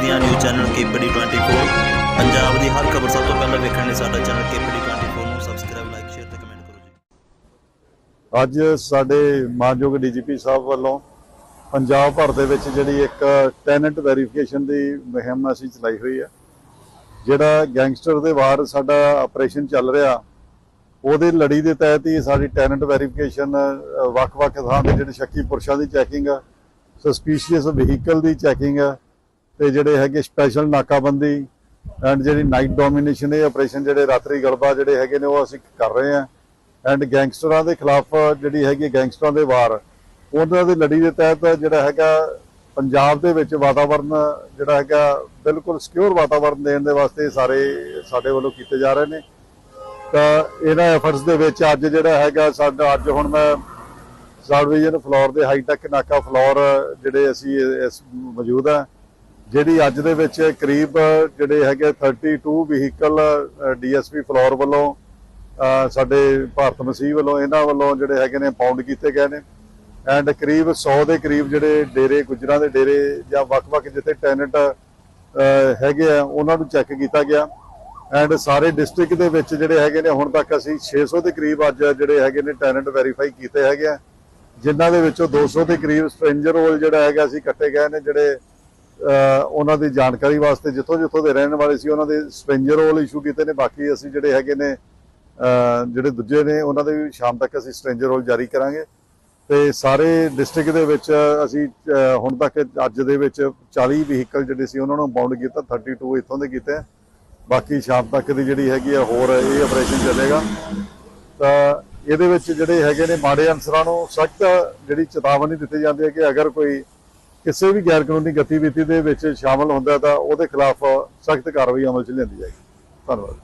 ਪੰਜਾਬ ਦੀਆਂ news channel KPD 24 Punjab ਦੀ ਹਰ ਖਬਰ ਸਭ ਤੋਂ ਪਹਿਲਾਂ ਵੇਖਣ ਲਈ ਸਾਡਾ ਚੈਨਲ ਕੇਪੀਡੀ 24 ਨੂੰ ਸਬਸਕ੍ਰਾਈਬ ਲਾਈਕ ਸ਼ੇਅਰ ਤੇ ਕਮੈਂਟ ਕਰੋ ਜੀ। ਅੱਜ ਸਾਡੇ ਮਾਨਯੋਗ ਡੀਜੀਪੀ ਸਾਹਿਬ ਵੱਲੋਂ ਪੰਜਾਬ ਭਰ ਦੇ ਵਿੱਚ ਜਿਹੜੀ ਇੱਕ ਟੈਨੈਂਟ ਵੈਰੀਫਿਕੇਸ਼ਨ ਦੀ ਮੁਹਿੰਮ ਅਸੀਂ ਚਲਾਈ ਹੋਈ ਹੈ ਜਿਹੜਾ ਗੈਂਗਸਟਰ ਦੇ ਵਾਰ ਸਾਡਾ ਆਪਰੇਸ਼ਨ ਚੱਲ ਰਿਹਾ, ਉਹਦੇ ਲੜੀ ਦੇ ਤਹਿਤ ਹੀ ਸਾਡੀ ਟੈਨੈਂਟ ਵੈਰੀਫਿਕੇਸ਼ਨ ਵੱਖ-ਵੱਖ ਥਾਂ ਤੇ ਜਿਹੜੇ ਸ਼ੱਕੀ ਪੁਰਸ਼ਾਂ ਦੀ ਚੈਕਿੰਗ ਆ ਸਸਪੀਸ਼ੀਅਸ ਵਹੀਕਲ ਦੀ ਚੈਕਿੰਗ ਆ ਤੇ ਜਿਹੜੇ ਹੈਗੇ ਸਪੈਸ਼ਲ ਨਾਕਾਬੰਦੀ ਐਂਡ ਜਿਹੜੀ ਨਾਈਟ ਡੋਮੀਨੇਸ਼ਨ ਇਹ ਆਪਰੇਸ਼ਨ ਜਿਹੜੇ ਰਾਤਰੀ ਗਲਬਾ ਜਿਹੜੇ ਹੈਗੇ ਨੇ ਉਹ ਅਸੀਂ ਕਰ ਰਹੇ ਹਾਂ। ਐਂਡ ਗੈਂਗਸਟਰਾਂ ਦੇ ਖਿਲਾਫ ਜਿਹੜੀ ਹੈਗੀ ਗੈਂਗਸਟਰਾਂ ਦੇ ਵਾਰ, ਉਹਨਾਂ ਦੀ ਲੜੀ ਦੇ ਤਹਿਤ ਜਿਹੜਾ ਹੈਗਾ ਪੰਜਾਬ ਦੇ ਵਿੱਚ ਵਾਤਾਵਰਨ ਜਿਹੜਾ ਹੈਗਾ ਬਿਲਕੁਲ ਸਿਕਿਉਰ ਵਾਤਾਵਰਨ ਦੇਣ ਦੇ ਵਾਸਤੇ ਸਾਰੇ ਸਾਡੇ ਵੱਲੋਂ ਕੀਤੇ ਜਾ ਰਹੇ ਨੇ। ਤਾਂ ਇਹਨਾਂ ਐਫਰਟਸ ਦੇ ਵਿੱਚ ਅੱਜ ਜਿਹੜਾ ਹੈਗਾ ਸਾਡਾ, ਅੱਜ ਹੁਣ ਮੈਂ ਸਬ ਡਿਵੀਜ਼ਨ ਫਲੋਰ ਦੇ ਹਾਈਟੈਕ ਨਾਕਾ ਫਲੋਰ ਜਿਹੜੇ ਅਸੀਂ ਇਸ ਮੌਜੂਦ ਆ ਜਿਹੜੀ ਅੱਜ ਦੇ ਵਿੱਚ ਕਰੀਬ ਜਿਹੜੇ ਹੈਗੇ 32 ਵਹੀਕਲ ਡੀਐਸਪੀ ਫਲੋਰ ਵੱਲੋਂ ਸਾਡੇ ਭਾਰਤ ਮਸੀਹ ਵੱਲੋਂ, ਇਹਨਾਂ ਵੱਲੋਂ ਜਿਹੜੇ ਹੈਗੇ ਨੇ ਪਾਉਂਡ ਕੀਤੇ ਗਏ ਨੇ। ਐਂਡ ਕਰੀਬ 100 ਦੇ ਕਰੀਬ ਜਿਹੜੇ ਡੇਰੇ, ਗੁਜਰਾਂ ਦੇ ਡੇਰੇ ਜਾਂ ਵੱਖ-ਵੱਖ ਜਿੱਥੇ ਟੈਨਟ ਹੈਗੇ ਆ, ਉਹਨਾਂ ਨੂੰ ਚੈੱਕ ਕੀਤਾ ਗਿਆ। ਐਂਡ ਸਾਰੇ ਡਿਸਟ੍ਰਿਕਟ ਦੇ ਵਿੱਚ ਜਿਹੜੇ ਹੈਗੇ ਨੇ, ਹੁਣ ਤੱਕ ਅਸੀਂ 600 ਦੇ ਕਰੀਬ ਅੱਜ ਜਿਹੜੇ ਹੈਗੇ ਨੇ ਟੈਨੈਂਟ ਵੈਰੀਫਾਈ ਕੀਤੇ ਹੈਗੇ ਆ। ਜਿਨ੍ਹਾਂ ਦੇ ਵਿੱਚੋਂ 200 ਦੇ ਕਰੀਬ ਸਟ੍ਰੇਂਜਰ ਰੋਲ ਜਿਹੜਾ ਹੈਗਾ ਅਸੀਂ ਕੱਟੇ ਗਏ ਨੇ, ਜਿਹੜੇ ਉਹਨਾਂ ਦੀ ਜਾਣਕਾਰੀ ਵਾਸਤੇ ਜਿੱਥੋਂ ਜਿੱਥੋਂ ਦੇ ਰਹਿਣ ਵਾਲੇ ਸੀ, ਉਹਨਾਂ ਦੇ ਸਟ੍ਰੇਂਜਰ ਰੋਲ ਇਸ਼ੂ ਕੀਤੇ ਨੇ, ਬਾਕੀ ਅਸੀਂ ਜਿਹੜੇ ਹੈਗੇ ਨੇ ਜਿਹੜੇ ਦੂਜੇ ਨੇ, ਉਹਨਾਂ ਦੇ ਵੀ ਸ਼ਾਮ ਤੱਕ ਅਸੀਂ ਸਟ੍ਰੇਂਜਰ ਰੋਲ ਜਾਰੀ ਕਰਾਂਗੇ। ਤੇ ਸਾਰੇ ਡਿਸਟ੍ਰਿਕਟ ਦੇ ਵਿੱਚ ਅਸੀਂ ਹੁਣ ਤੱਕ ਅੱਜ ਦੇ ਵਿੱਚ 40 ਵਹੀਕਲ ਜਿਹੜੇ ਸੀ, ਉਹਨਾਂ ਨੂੰ ਬਾਉਂਡ ਕੀਤਾ 32 ਇੱਥੋਂ ਦੇ ਕੀਤੇ ਬਾਕੀ ਸ਼ਾਮ ਤੱਕ ਦੀ ਜਿਹੜੀ ਹੈਗੀ ਆ, ਹੋਰ ਇਹ ਆਪਰੇਸ਼ਨ ਚੱਲੇਗਾ। ਤਾਂ ਇਹਦੇ ਵਿੱਚ ਜਿਹੜੇ ਹੈਗੇ ਨੇ, ਮਾੜੇ ਅਨਸਰਾਂ ਨੂੰ ਸਖਤ ਜਿਹੜੀ ਚੇਤਾਵਨੀ ਦਿੱਤੀ ਜਾਂਦੀ ਹੈ ਕਿ ਅਗਰ ਕੋਈ ਕਿਸੇ ਵੀ ਗੈਰ ਕਾਨੂੰਨੀ ਗਤੀਵਿਧੀ ਦੇ ਵਿੱਚ ਸ਼ਾਮਲ ਹੁੰਦਾ ਤਾਂ ਉਹਦੇ ਖਿਲਾਫ ਸਖਤ ਕਾਰਵਾਈ ਅਮਲ 'ਚ ਲਿਆਂਦੀ ਜਾਏਗੀ। ਧੰਨਵਾਦ।